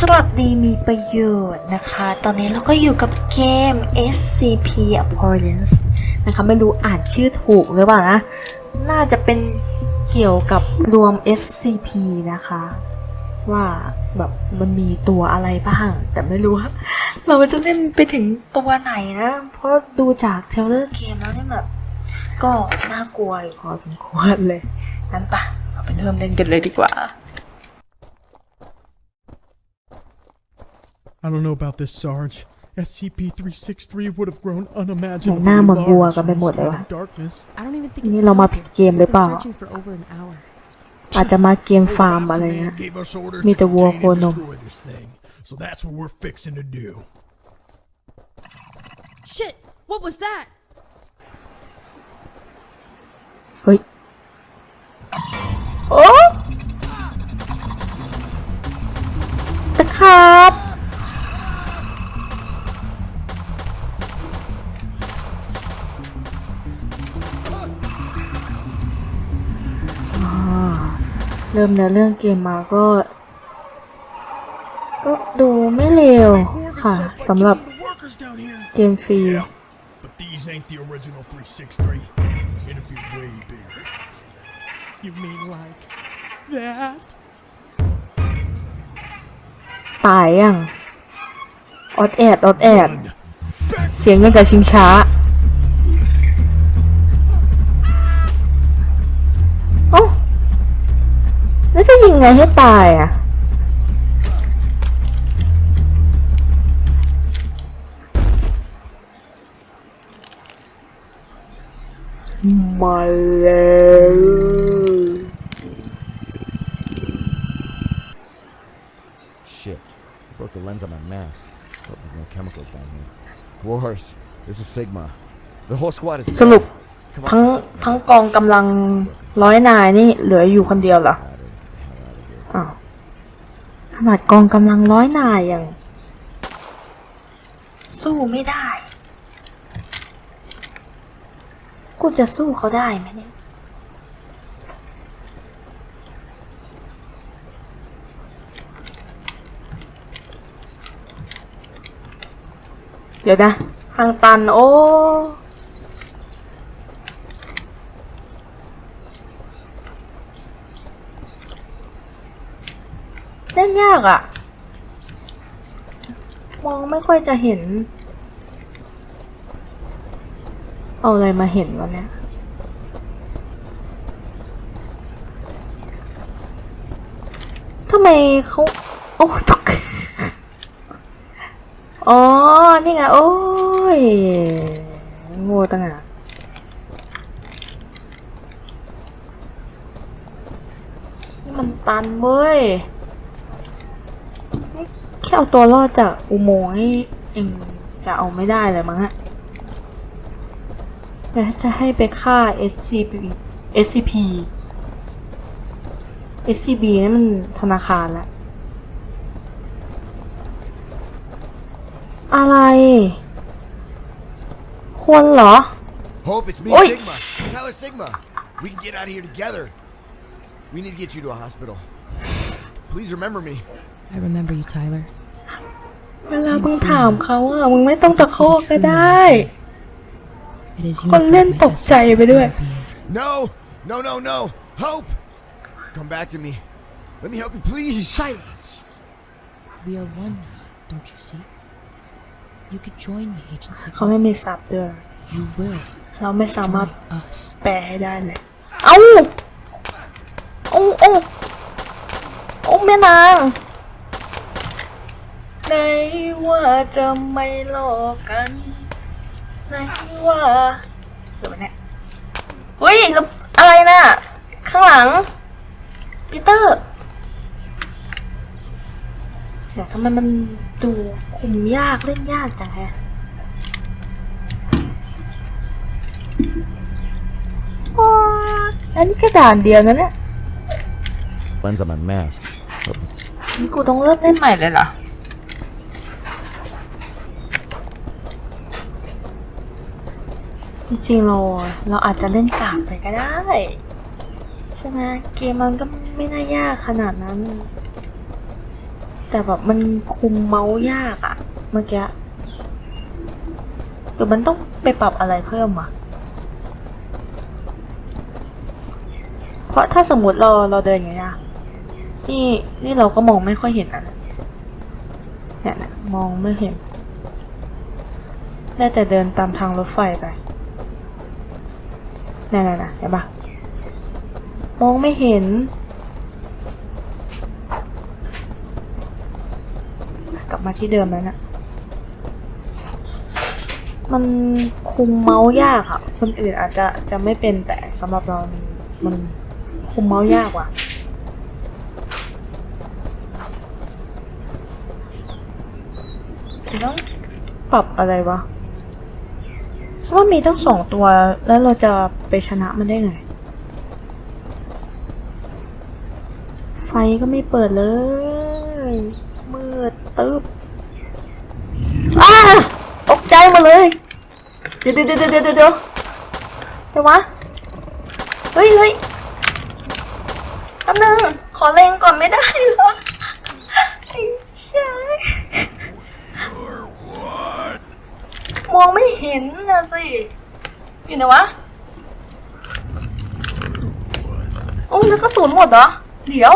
สวัสดีมีประโยชน์นะคะ ตอนนี้เราก็อยู่กับเกม SCP Abhorrence นะคะ ไม่รู้อ่านชื่อถูกหรือเปล่านะ น่าจะเป็นเกี่ยวกับรวม SCP นะคะ ว่าแบบมันมีตัวอะไรบ้าง แต่ไม่รู้เราจะเล่นไปถึงตัวไหนนะ เพราะดูจากเทเลอร์เกมแล้วเนี่ยแบบก็น่ากลัวพอสมควรเลย งั้นปะเราไปเริ่มเล่นกันเลยดีกว่า I don't know about this, Sarge. SCP-363 would have grown ห unimaginably น้ามาบัว large กันไป in หมด the เลยว่ะ state of darkness. I don't even think นี่ it's เรามา healthy. ผิดเกมหรือ We've เปล่า been searching for over an hour. อาจจะมาเกมฟาร์มอะไรเงี้ย Gave us orders มี to แต่วัว contain โคน and ม destroy this thing. So that's what we're fixing to do. Shit! What was that? เฮ้ย เริ่มเนื้อเรื่องเกมมาก็ ก็ดูไม่เลวค่ะสำหรับ The workers down here. เกมฟรี But these ain't the original 363. It'll be way bigger. You mean like that? ตายยังออดแอดออดแอด One. เสียงยังกับชิงช้า จะยิงไงให้ตายอะ มาแล้ว Shit. I broke the lens on my mask. Hope there's no chemicals down here. Wars. This is Sigma. The whole squad is สรุป Come ทั้ง on. ทั้งกองกำลังร้อยนายนี่เหลืออยู่คนเดียวเหรออ้าว ขนาดกองกำลังร้อยนายยังสู้ไม่ได้ กูจะสู้เขาได้ไหมเนี่ย เดี๋ยวนะ ทางตันโอ้ ล่นยากอะ่ะ มองไม่ค่อยจะเห็น เอาอะไรมาเห็นวะเนี่ยทำไมเขาโอ้ตกอ๋อ นี่ไง โอ้ยง่ตั้งอะนี่มันตันเว้ย เอาตัวรอดจากอุโมงค์นี่เองจะเอาไม่ได้เลยมั้งฮะแต่จะให้ไปฆ่า SCP SCP SCB นั่นมันธนาคารละอะไร คนเหรอ Hope it's me, Oi. Sigma. Tyler Sigma. We can get out of here together. We need to get you to a hospital. Please remember me. I remember you, Tyler. เวลามึงถามเขาอะมึงไม่ต้องตะโคกก็ได้ It is คนเล่น unified ตกใจไปด้วย being. No, no, no, no. Hope. Come back to me. Let me help you, please. Silence! We are one now, don't you see? You could join me, Agent เขา Sigma. ไม่มีซับด้วย You will เราไม่สามารถ join us. แปลให้ได้เลย เอ้า โอ้โอ้โอ้แม่นาง ไหนว่าจะไม่หลอกกันไหนว่าเดี๋ยวเนี่ยเฮ้ยแล้วอะไรน่ะ ข้างหลังปีเตอร์เดี๋ยวทำไมมันดูคุมยากเล่นยากจังแฮะว้าอันนี้แค่ด่านเดียวนะเนี่ย Lens on my mask. Hope นี่กูต้องเริ่มเล่นใหม่เลยเหรอ จริงๆเราเราอาจจะเล่นกากไปก็ได้ ใช่ไหมเกมมันก็ไม่น่ายากขนาดนั้น แต่แบบมันคุมเมาส์ยากอะเมื่อกี้หรือมันต้องไปปรับอะไรเพิ่มอะเพราะถ้าสมมติเราเราเดินอย่างเงี้ยนี่นี่เราก็มองไม่ค่อยเห็นอะเนี่ยนะมองไม่เห็น ได้แต่เดินตามทางรถไฟไป นั่นๆๆเห็นปะมองไม่เห็น กลับมาที่เดิมแล้วนะมันคุมเมาส์ยากอะคนอื่นอาจจะจะไม่เป็นแต่สำหรับเรา มันมันคุมเมาส์ยากว่ะต้องปรับอะไรวะ ว่ามีตั้งสองตัวแล้วเราจะไปชนะมันได้ไง ไฟก็ไม่เปิดเลย มืดตึ๊บอ้าตกใจมาเลย เดี๋ยวเดี๋ยวเดี๋ยวเดี๋ยวเดี๋ยวเดี๋ยววะ เฮ้ยเฮ้ยแป๊บนึงขอเลงก่อนไม่ได้เหรอไอ้ชาย มองไม่เห็นนะสิ อยู่ไหนวะโอ้ยแล้วก็สูญหมดเหรอ เดี๋ยว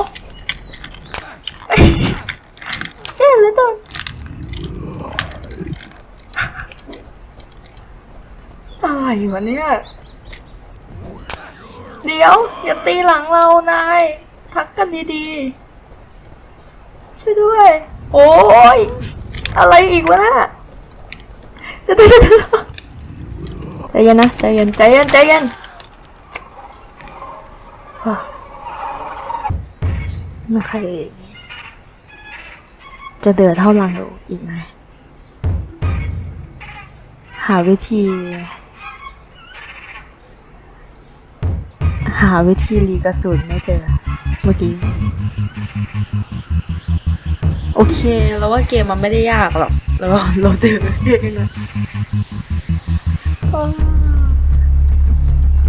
เช่นเลยตอนอะไรวะเนี่ย เดี๋ยว อย่าตีหลังเรานาย ทักกันดีๆ ช่วยด้วย โอ้ยอะไรอีกวะน่ะเดี๋ย เดี๋ยวเดี๋ยวใจเย็นนะใจเย็นใจเย็นใจเย็นฮ่าไม่ใคร จะเดือดเท่าลังอยู่อีกไหมหาวิธี หาวิธีรีกระสุนไม่เจอ เมื่อกี้ โอเค แล้วว่าเกมมันไม่ได้ยากหรอก แล้วเราเดินเองนะ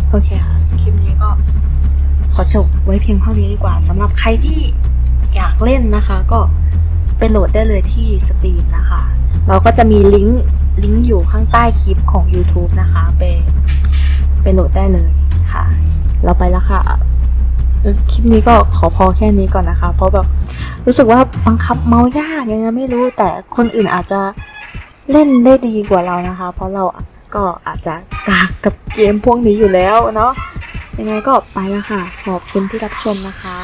โอเคค่ะ คลิปนี้ก็ ขอจบไว้เพียงเท่านี้ดีกว่าสำหรับใครที่อยากเล่นนะคะ ก็ไปโหลดได้เลยที่สตรีมนะคะ เราก็จะมีลิงก์ลิงก์อยู่ข้างใต้คลิปของ YouTube นะคะ ไปไปโหลดได้เลยค่ะ เราไปแล้วค่ะ คลิปนี้ก็ขอพอแค่นี้ก่อนนะคะ เพราะแบบรู้สึกว่าบังคับเมายากยังไงไม่รู้แต่คนอื่นอาจจะเล่นได้ดีกว่าเรานะคะ เพราะเราก็อาจจะกากกับเกมพวกนี้อยู่แล้วเนาะยังไงก็ไปแล้วค่ะ ขอบคุณที่รับชมนะคะ